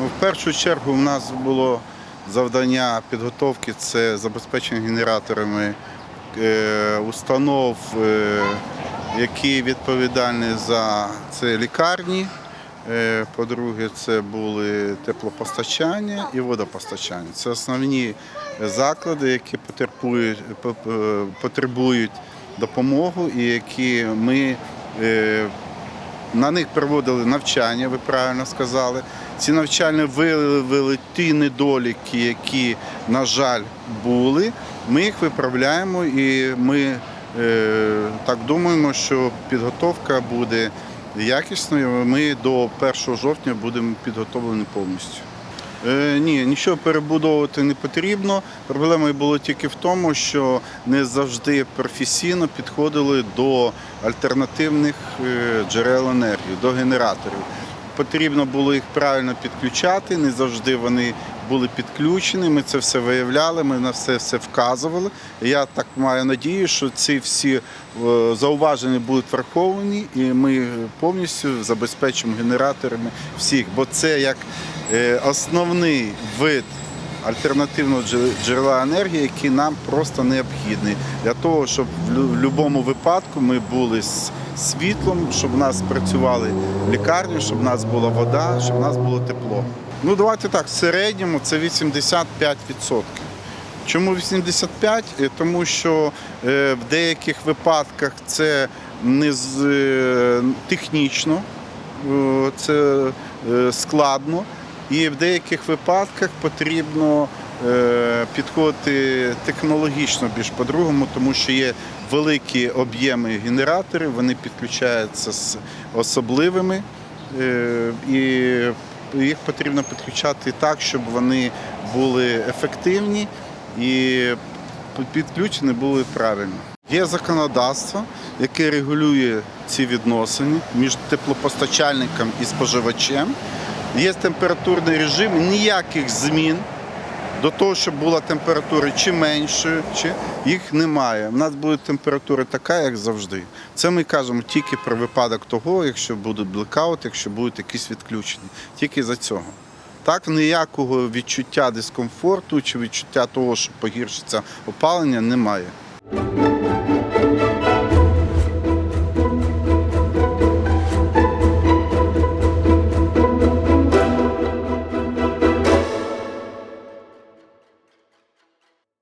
Ну, в першу чергу у нас було завдання підготовки це забезпечення генераторами е, установ, е, які відповідальні за це лікарні. Е, По-друге, це були теплопостачання і водопостачання. Це основні заклади, які потребують допомогу і які ми на них проводили навчання, ви правильно сказали. Ці навчання виявили ті недоліки, які, на жаль, були. Ми їх виправляємо і ми е, так думаємо, що підготовка буде якісною. Ми до 1 жовтня будемо підготовлені повністю. Е, ні, нічого перебудовувати не потрібно. Проблема була тільки в тому, що не завжди професійно підходили до альтернативних е, джерел енергії, до генераторів. Потрібно було їх правильно підключати, не завжди вони були підключені. Ми це все виявляли, ми на все все вказували. Я так маю надію, що ці всі е, зауваження будуть враховані, і ми повністю забезпечимо генераторами всіх, бо це як основний вид альтернативного джерела енергії, який нам просто необхідний для того, щоб в будь-якому випадку ми були з світлом, щоб у нас працювали лікарні, щоб у нас була вода, щоб у нас було тепло. Ну давайте так, в середньому це 85%. Чому 85? Е, Тому що е, в деяких випадках це не з, е, технічно, е, це е, складно, і в деяких випадках потрібно е, підходити технологічно більш по-другому, тому що є великі об'єми генераторів, вони підключаються з особливими, е, і їх потрібно підключати так, щоб вони були ефективні і підключені були правильно. Є законодавство, яке регулює ці відносини між теплопостачальником і споживачем. Є температурний режим, ніяких змін до того, щоб була температура чи меншою, чи їх немає. У нас буде температура така, як завжди. Це ми кажемо тільки про випадок того, якщо будуть блекаути, якщо будуть якісь відключення. Тільки за цього. Так, ніякого відчуття дискомфорту чи відчуття того, що погіршиться опалення, немає.